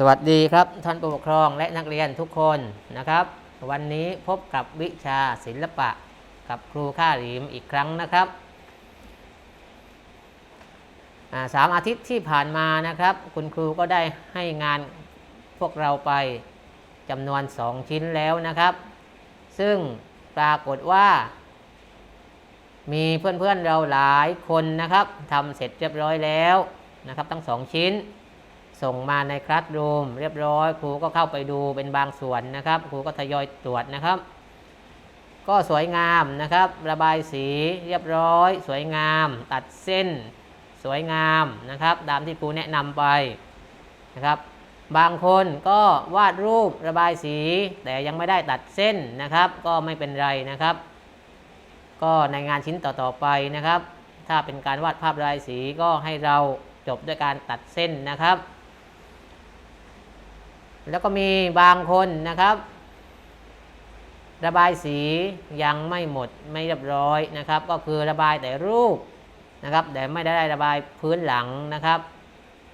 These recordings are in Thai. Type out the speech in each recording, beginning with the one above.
สวัสดีครับท่านผู้ปกครองและนักเรียนทุกคนนะครับ วันนี้พบกับวิชาศิลปะกับครูข้าหลีมอีกครั้งนะครับสามอาทิตย์ที่ผ่านมานะครับ คุณครูก็ได้ให้งานพวกเราไปจำนวน 2 ชิ้นแล้วนะครับ ซึ่งปรากฏว่า มีเพื่อนๆเราหลายคนนะครับทำเสร็จเรียบร้อยแล้วนะครับ ทั้งสองชิ้น ส่งมาในคลาสรูมเรียบร้อย ครูก็เข้าไปดูเป็นบางส่วนนะครับ ครูก็ทยอยตรวจนะครับ ก็สวยงามนะครับ ระบายสีเรียบร้อย สวยงาม ตัดเส้น สวยงามนะครับ ตามที่ครูแนะนำไปนะครับ บางคนก็วาดรูประบายสี แต่ยังไม่ได้ตัดเส้นนะครับ ก็ไม่เป็นไรนะครับ ก็ในงานชิ้นต่อๆไปนะครับ ถ้าเป็นการวาดภาพระบายสีก็ให้เราจบด้วยการตัดเส้นนะครับ แล้วก็มีบางคนนะครับ ระบายสียังไม่หมดไม่เรียบร้อยนะครับ ก็คือระบายแต่รูปนะครับแต่ไม่ได้ระบายพื้นหลังนะครับ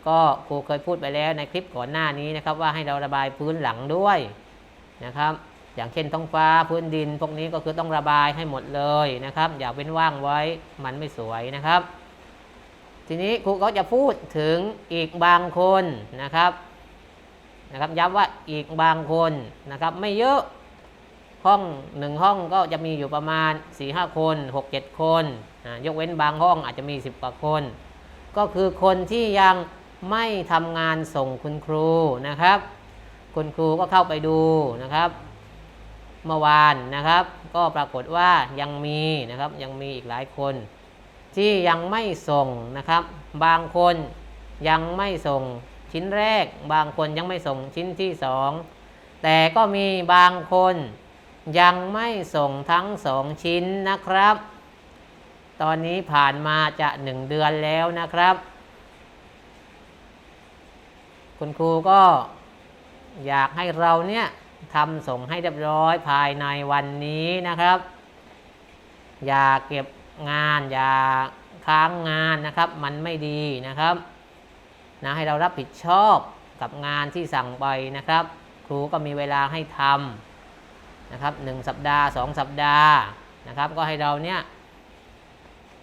ก็ครูเคยพูดไปแล้วในคลิปก่อนหน้านี้นะครับ ว่าให้เราระบายพื้นหลังด้วยนะครับ อย่างเช่นท้องฟ้าพื้นดิน พวกนี้ก็คือต้องระบายให้หมดเลยนะครับ อย่าเว้นว่างไว้มันไม่สวยนะครับ ทีนี้ครูก็จะพูดถึงอีกบางคนนะครับ นะครับย้ำว่าอีกบางคนนะครับไม่เยอะห้องหนึ่งห้องก็จะมีอยู่ประมาณ4ี่ห้าคน6 7 คนอ่ายกเว้นบางห้องอาจจะมี 10 กว่าคน ก็คือคนที่ยังไม่ทำงานส่งคุณครูนะครับ คุณครูก็เข้าไปดูนะครับ เมื่อวานนะครับ ก็ปรากฏว่ายังมีนะครับยังมีอีกหลายคน ที่ยังไม่ส่งนะครับ บางคนยังไม่ส่ง ชิ้นแรก บางคนยังไม่ส่งชิ้นที่สองแต่ก็มีบางคนยังไม่ส่งทั้งสองชิ้นนะครับ ตอนนี้ผ่านมาจะหนึ่งเดือนแล้วนะครับ คุณครูก็อยากให้เราเนี่ยทำส่งให้เรียบร้อยภายในวันนี้นะครับ อย่าเก็บงานอย่าค้างงานนะครับ มันไม่ดีนะครับ นะให้เรารับผิดชอบกับงานที่สั่งไปนะครับ ครูก็มีเวลาให้ทำนะครับหนึ่งสัปดาห์สองสัปดาห์นะครับ ก็ให้เราเนี่ย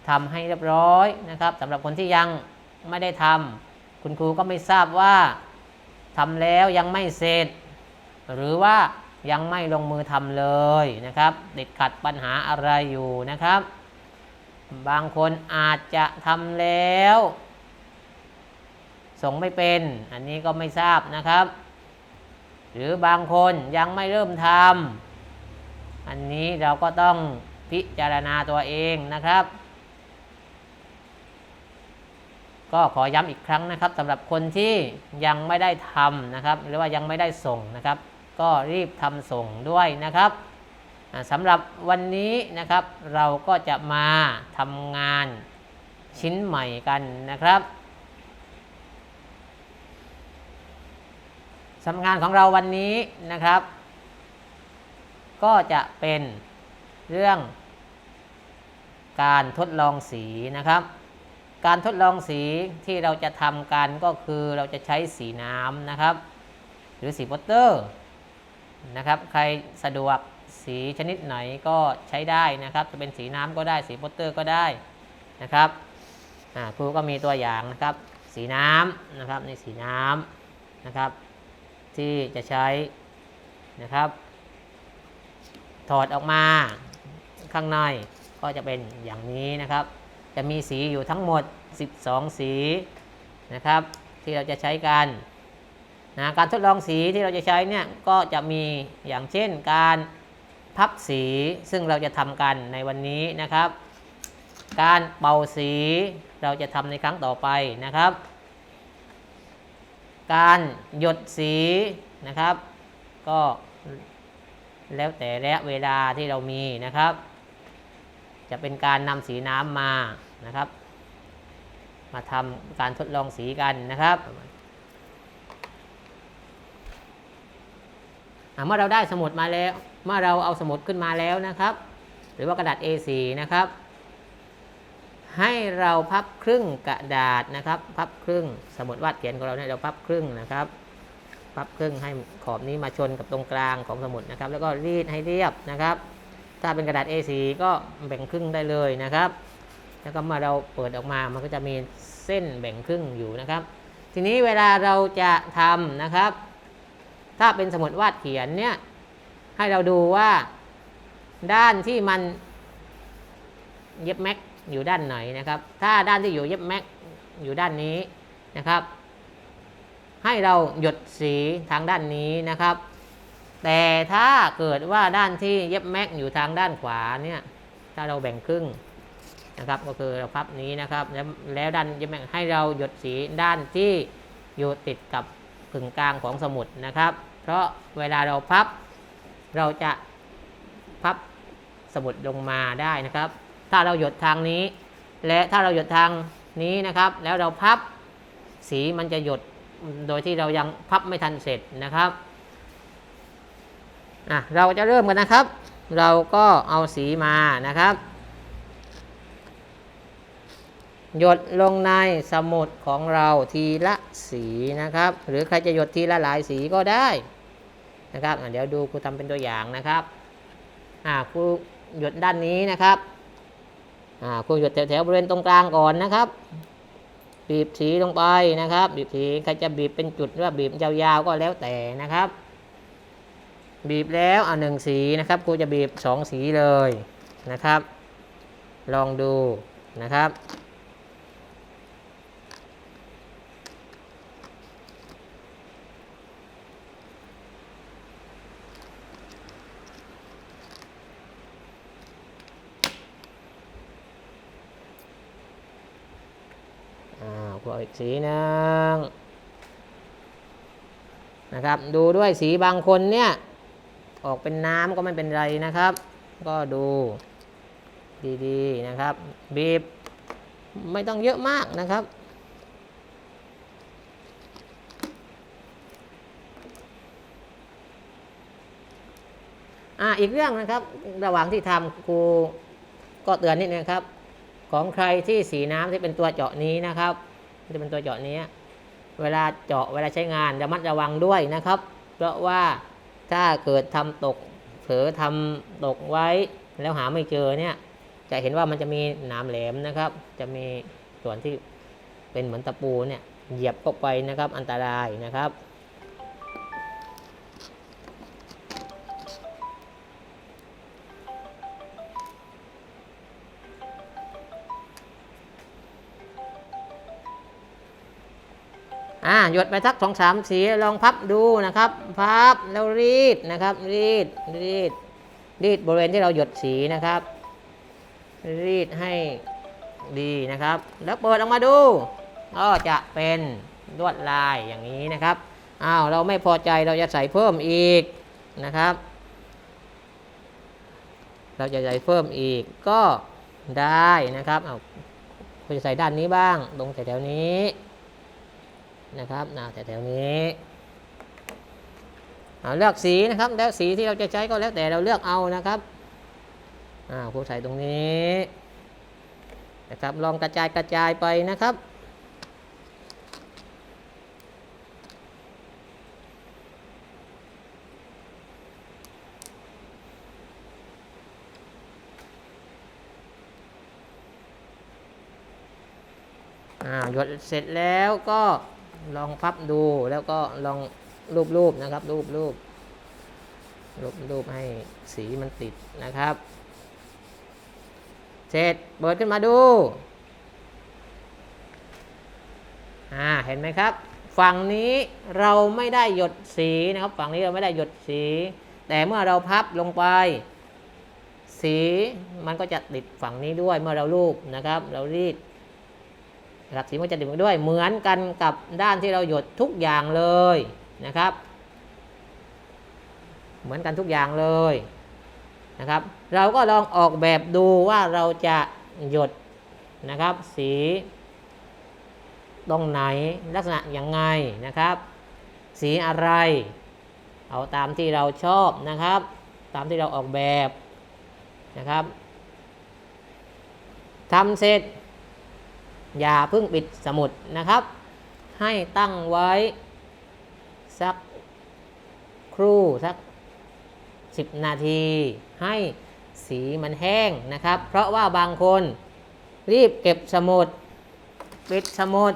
ทำให้เรียบร้อยนะครับสำหรับคนที่ยังไม่ได้ทำคุณครูก็ไม่ทราบว่าทำแล้วยังไม่เสร็จ หรือว่ายังไม่ลงมือทำเลยนะครับติดขัดปัญหาอะไรอยู่นะครับ บางคนอาจจะทำแล้ว ส่งไม่เป็น อันนี้ก็ไม่ทราบนะครับ หรือบางคนยังไม่เริ่มทำอันนี้เราก็ต้องพิจารณาตัวเองนะครับ ก็ขอย้ำอีกครั้งนะครับสำหรับคนที่ยังไม่ได้ทำนะครับ หรือว่ายังไม่ได้ส่งนะครับ ก็รีบทำส่งด้วยนะครับสำหรับวันนี้นะครับ เราก็จะมาทำงานชิ้นใหม่กันนะครับ สำงานของเราวันนี้นะครับ ก็จะเป็นเรื่อง การทดลองสีนะครับ การทดลองสีที่เราจะทำกันก็คือเราจะใช้สีน้ำนะครับ หรือสีโปสเตอร์นะครับ ใครสะดวกสีชนิดไหนก็ใช้ได้นะครับ จะเป็นสีน้ำก็ได้สีโปสเตอร์ก็ได้นะครับครูก็มีตัวอย่างนะครับ สีน้ำนะครับในสีน้ำนะครับ ที่จะใช้นะครับ ถอดออกมาข้างในก็จะเป็นอย่างนี้นะครับ จะมีสีอยู่ทั้งหมด 12 สีนะครับ ที่เราจะใช้กันนะการทดลองสีที่เราจะใช้เนี่ยก็จะมีอย่างเช่นการพับสีซึ่งเราจะทำกันในวันนี้นะครับ การเป่าสีเราจะทำในครั้งต่อไปนะครับ การหยดสีนะครับ ก็แล้วแต่ระยะเวลาที่เรามีนะครับ จะเป็นการนำสีน้ำมานะครับ มาทำการทดลองสีกันนะครับเมื่อเราได้สมุดมาแล้ว เมื่อเราเอาสมุดขึ้นมาแล้วนะครับ หรือว่ากระดาษ A4 นะครับ ให้เราพับครึ่งกระดาษนะครับ พับครึ่งสมุดวาดเขียนของเราเนี่ยเราพับครึ่งนะครับ พับครึ่งให้ขอบนี้มาชนกับตรงกลางของสมุดนะครับ แล้วก็รีดให้เรียบนะครับ ถ้าเป็นกระดาษ A4 ก็แบ่งครึ่งได้เลยนะครับ แล้วก็มื่อเราเปิดออกมามันก็จะมีเส้นแบ่งครึ่งอยู่นะครับ ทีนี้เวลาเราจะทำนะครับ ถ้าเป็นสมุดวาดเขียนเนี่ยให้เราดูว่าด้านที่มันเย็บแม็ก อยู่ด้านไหนนะครับ ถ้าด้านที่อยู่เย็บแม็กอยู่ด้านนี้นะครับ ให้เราหยดสีทางด้านนี้นะครับ แต่ถ้าเกิดว่าด้านที่เย็บแม็กอยู่ทางด้านขวาเนี่ยถ้าเราแบ่งครึ่งนะครับก็คือเราพับนี้นะครับแล้วแล้วด้านเย็บแม็กให้เราหยดสีด้านที่อยู่ติดกับกึ่งกลางของสมุดนะครับ เพราะเวลาเราพับเราจะพับสมุดลงมาได้นะครับ ถ้าเราหยดทางนี้ และถ้าเราหยดทางนี้นะครับ แล้วเราพับสีมันจะหยดโดยที่เรายังพับไม่ทันเสร็จนะครับอะเราจะเริ่มกันนะครับ เราก็เอาสีมานะครับ หยดลงในสมุดของเราทีละสีนะครับ หรือใครจะหยดทีละหลายสีก็ได้นะครับเดี๋ยวดูครูทำเป็นตัวอย่างนะครับอ่าครูหยดด้านนี้นะครับ อ่าครูหยดแถวๆบริเวณตรงกลางก่อนนะครับ บีบสีลงไปนะครับ บีบสีใครจะบีบเป็นจุดหรือว่าบีบยาวๆก็แล้วแต่นะครับ บีบแล้วเอาหนึ่งสีนะครับครูจะบีบสองสีเลยนะครับ ลองดูนะครับ อ่าพออีก สีหนึ่งนะครับ ดูด้วยสีบางคนเนี่ย ออกเป็นน้ำก็ไม่เป็นไรนะครับ ก็ดูดีๆนะครับ บีบไม่ต้องเยอะมากนะครับอ่าอีกเรื่องนะครับ ระหว่างที่ทำครูก็เตือนนิดนึงครับ ของใครที่สีน้ำที่เป็นตัวเจาะนี้นะครับ จะเป็นตัวเจาะนี้ เวลาเจาะเวลาใช้งานระมัดระวังด้วยนะครับ เพราะว่าถ้าเกิดทำตกเผลอทำตกไว้แล้วหาไม่เจอเนี่ย จะเห็นว่ามันจะมีหนามแหลมนะครับ จะมีส่วนที่เป็นเหมือนตะปูเนี่ยเหยียบเข้าไปนะครับ อันตรายนะครับ อ่าหยดไปทักสองสามสีลองพับดูนะครับ พับแล้วรีดนะครับ รีดรีด รีดบริเวณที่เราหยดสีนะครับ รีดให้ดีนะครับ แล้วเปิดออกมาดู ก็จะเป็นลวดลายอย่างนี้นะครับอ้าวเราไม่พอใจเราจะใส่เพิ่มอีกนะครับ เราจะใส่เพิ่มอีกก็ได้นะครับเอาคุณจะใส่ด้านนี้บ้าง ตรงแถวนี้ นะครับนะแต่แถวนี้เลือกสีนะครับแล้วสีที่เราจะใช้ก็แล้วแต่เราเลือกเอานะครับอ่าครูใส่ตรงนี้นะครับลองกระจายกระจายไปนะครับหยดเสร็จแล้วก็ ลองพับดูแล้วก็ลองรูปๆนะครับ รูปรูปรูปรูปให้สีมันติดนะครับ เสร็จเปิดขึ้นมาดูอ่าเห็นไหมครับ ฝั่งนี้เราไม่ได้หยดสีนะครับ ฝั่งนี้เราไม่ได้หยดสี แต่เมื่อเราพับลงไป สีมันก็จะติดฝั่งนี้ด้วยเมื่อเราลูบนะครับ เรารีด นะครับสีมันจะติดมาด้วยเหมือนกันกับด้านที่เราหยดทุกอย่างเลยนะครับ เหมือนกันทุกอย่างเลยนะครับ เราก็ลองออกแบบดูว่าเราจะหยดนะครับ สีตรงไหนลักษณะอยังไงนะครับ สีอะไร เอาตามที่เราชอบนะครับ ตามที่เราออกแบบนะครับทำเสร็จ อย่าเพิ่งปิดสมุดนะครับ ให้ตั้งไว้ สักครู่ สัก 10 นาที ให้สีมันแห้งนะครับ เพราะว่าบางคนรีบเก็บสมุด ปิดสมุด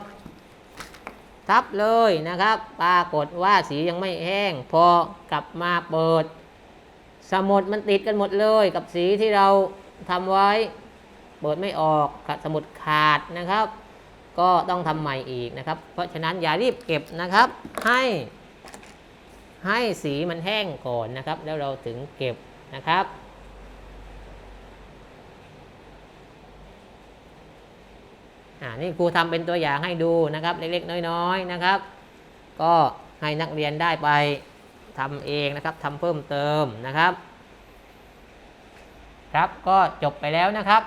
ทับเลยนะครับ ปรากฏว่าสียังไม่แห้ง พอกลับมาเปิด สมุดมันติดกันหมดเลยกับสีที่เราทำไว้ เปิดไม่ออกสมุดขาดนะครับ ก็ต้องทำใหม่อีกนะครับ เพราะฉะนั้นอย่ารีบเก็บนะครับให้ให้สีมันแห้งก่อนนะครับ แล้วเราถึงเก็บนะครับอ่านี่ครูทำเป็นตัวอย่างให้ดูนะครับ เล็กๆน้อยๆนะครับ ก็ให้นักเรียนได้ไปทำเองนะครับทำเพิ่มเติมนะครับ ครับก็จบไปแล้วนะครับ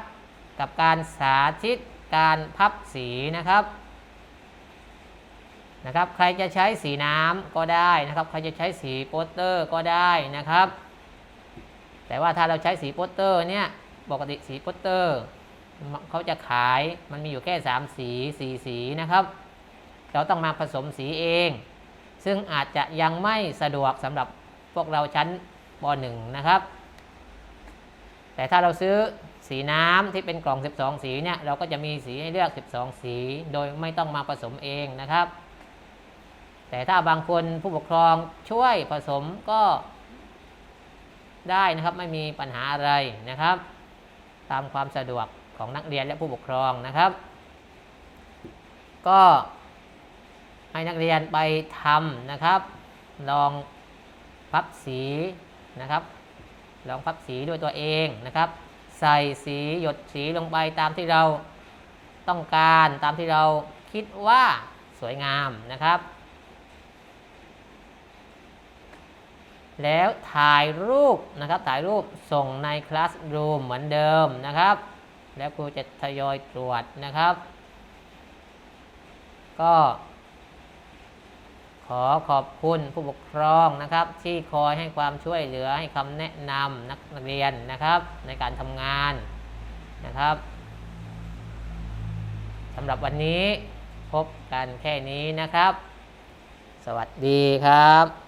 กับการสาธิตการพับสีนะครับนะครับ ใครจะใช้สีน้ำก็ได้นะครับ ใครจะใช้สีโปสเตอร์ก็ได้นะครับ แต่ว่าถ้าเราใช้สีโปสเตอร์เนี่ยปกติสีโปสเตอร์เขาจะขายมันมีอยู่แค่ 3 สี 4 สีนะครับ เราต้องมาผสมสีเอง ซึ่งอาจจะยังไม่สะดวกสำหรับพวกเราชั้นป .1 นะครับ แต่ถ้าเราซื้อ สีน้ำที่เป็นกล่อง 12 สีเนี่ยเราก็จะมีสีให้เลือก 12 สี โดยไม่ต้องมาผสมเองนะครับ แต่ถ้าบางคนผู้ปกครองช่วยผสมก็ได้นะครับไม่มีปัญหาอะไรนะครับ ตามความสะดวกของนักเรียนและผู้ปกครองนะครับ ก็ให้นักเรียนไปทำนะครับ ลองพับสีนะครับ ลองพับสีด้วยตัวเองนะครับ ใส่สีหยดสีลงไปตามที่เราต้องการตามที่เราคิดว่าสวยงามนะครับ แล้วถ่ายรูปนะครับถ่ายรูปส่งในคลาสรูมเหมือนเดิมนะครับ แล้วครูจะทยอยตรวจนะครับ ก็ ขอขอบคุณผู้ปกครองนะครับ ที่คอยให้ความช่วยเหลือให้คำแนะนำนักเรียนนะครับ ในการทำงานนะครับสำหรับวันนี้พบกันแค่นี้นะครับ สวัสดีครับ